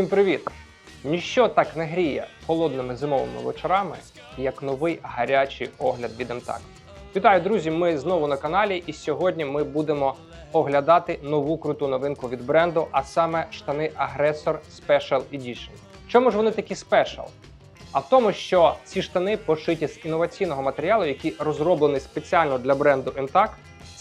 Всім привіт! Ніщо так не гріє холодними зимовими вечорами, як новий гарячий огляд від МТАК. Вітаю, друзі! Ми знову на каналі, і сьогодні ми будемо оглядати нову круту новинку від бренду, а саме штани Aggressor Special Edition. Чому ж вони такі спешл? А в тому, що ці штани пошиті з інноваційного матеріалу, який розроблений спеціально для бренду MTAC.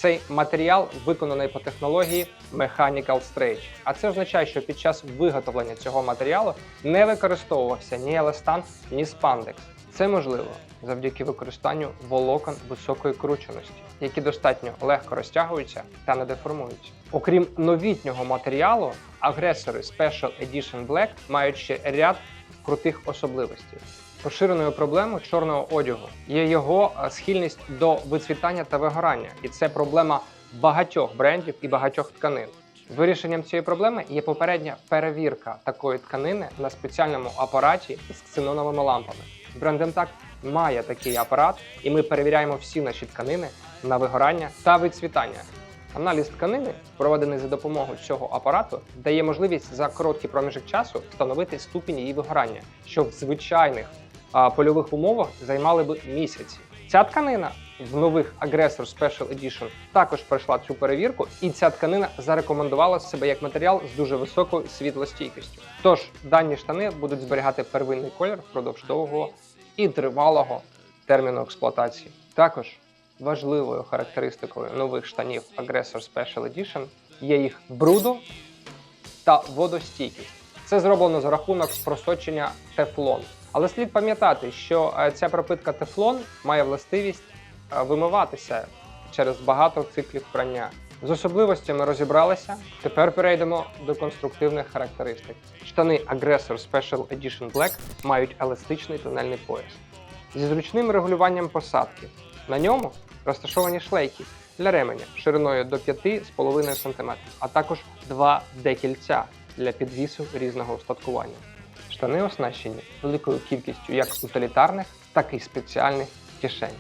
Цей матеріал виконаний по технології Mechanical Stretch. А це означає, що під час виготовлення цього матеріалу не використовувався ні еластан, ні спандекс. Це можливо завдяки використанню волокон високої крученості, які достатньо легко розтягуються та не деформуються. Окрім новітнього матеріалу, агресори Special Edition Black мають ще ряд крутих особливостей. Поширеною проблемою чорного одягу є його е, схильність до вицвітання та вигорання, і це проблема багатьох брендів і багатьох тканин. Вирішенням цієї проблеми є попередня перевірка такої тканини на спеціальному апараті з ксеноновими лампами. Бренд MTAC має такий апарат, і ми перевіряємо всі наші тканини на вигорання та вицвітання. Аналіз тканини, проведений за допомогою цього апарату, дає можливість за короткий проміжок часу встановити ступінь її вигорання, що в звичайних польових умовах займали би місяці. Ця тканина в нових Aggressor Special Edition також пройшла цю перевірку, і ця тканина зарекомендувала себе як матеріал з дуже високою світлостійкістю. Тож дані штани будуть зберігати первинний колір впродовж довгого і тривалого терміну експлуатації. Також важливою характеристикою нових штанів Aggressor Special Edition є їх бруду та водостійкість. Це зроблено за рахунок просочення тефлон. Але слід пам'ятати, що е, ця пропитка тефлон має властивість е, вимиватися через багато циклів прання. З особливостями розібралися. Тепер перейдемо до конструктивних характеристик. Штани Aggressor Special Edition Black мають еластичний тунельний пояс зі зручним регулюванням посадки. На ньому розташовані шлейки для ременя шириною до 5,5 см, а також два декільця для підвісу різного устаткування. Штани оснащені великою кількістю як утилітарних, так і спеціальних кишень.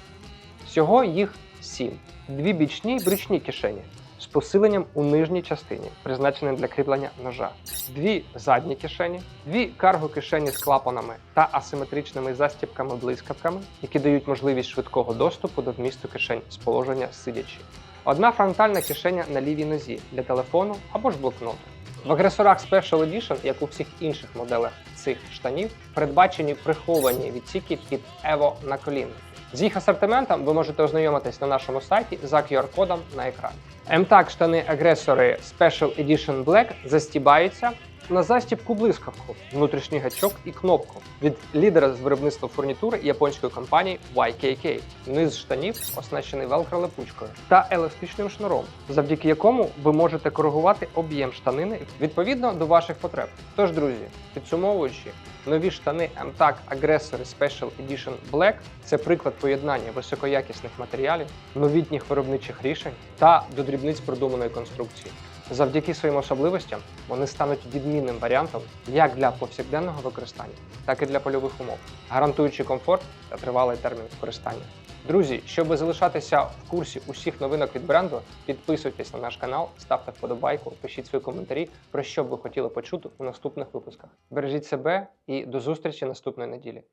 Всього їх сім: дві бічні й брючні кишені з посиленням у нижній частині, призначені для кріплення ножа, дві задні кишені, дві карго-кишені з клапанами та асиметричними застібками-блискавками, які дають можливість швидкого доступу до вмісту кишень з положення сидячи. Одна фронтальна кишеня на лівій нозі для телефону або ж блокноту. В агресорах Special Edition, як у всіх інших моделях цих штанів, передбачені приховані відсіки під Evo коліна. З їх асортиментом ви можете ознайомитись на нашому сайті за QR-кодом на екрані. МТАК штани агресори Special Edition Black застібаються на застібку блискавку, внутрішній гачок і кнопку від лідера з виробництва фурнітури японської компанії YKK. Низ штанів оснащений велкро-липучкою та еластичним шнуром, завдяки якому ви можете коригувати об'єм штанини відповідно до ваших потреб. Тож, друзі, підсумовуючи, нові штани MTAC Aggressor Special Edition Black це приклад поєднання високоякісних матеріалів, новітніх виробничих рішень та до дрібниць продуманої конструкції. Завдяки своїм особливостям вони стануть відмінним варіантом як для повсякденного використання, так і для польових умов, гарантуючи комфорт та тривалий термін використання. Друзі, щоб залишатися в курсі усіх новинок від бренду, підписуйтесь на наш канал, ставте вподобайку, пишіть свої коментарі, про що б ви хотіли почути у наступних випусках. Бережіть себе і до зустрічі наступної неділі.